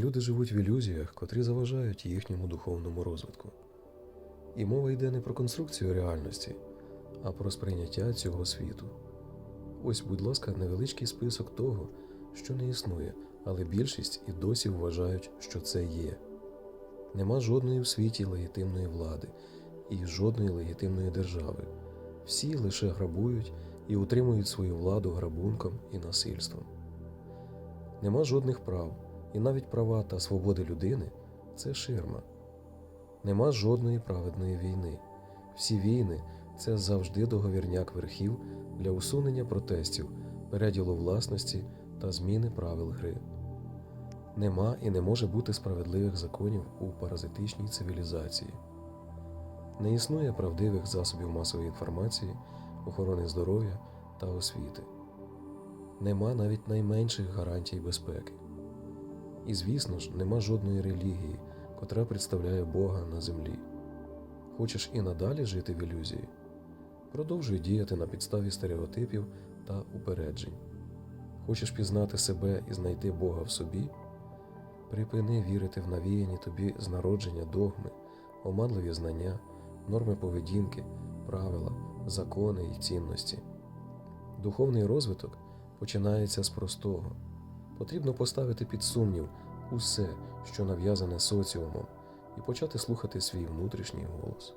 Люди живуть в ілюзіях, котрі заважають їхньому духовному розвитку. І мова йде не про конструкцію реальності, а про сприйняття цього світу. Ось, будь ласка, невеличкий список того, що не існує, але більшість і досі вважають, що це є. Нема жодної в світі легітимної влади і жодної легітимної держави. Всі лише грабують і утримують свою владу грабунком і насильством. Нема жодних прав, і навіть права та свободи людини це ширма. Нема жодної праведної війни. Всі війни це завжди договірняк верхів для усунення протестів, переділу власності та зміни правил гри. Нема і не може бути справедливих законів у паразитичній цивілізації. Не існує правдивих засобів масової інформації, охорони здоров'я та освіти. Нема навіть найменших гарантій безпеки. І, звісно ж, нема жодної релігії, котра представляє Бога на землі. Хочеш і надалі жити в ілюзії? Продовжуй діяти на підставі стереотипів та упереджень. Хочеш пізнати себе і знайти Бога в собі? Припини вірити в навіяні тобі з народження догми, оманливі знання, норми поведінки, правила, закони і цінності. Духовний розвиток починається з простого. Потрібно поставити під сумнів усе, що нав'язане соціумом, і почати слухати свій внутрішній голос.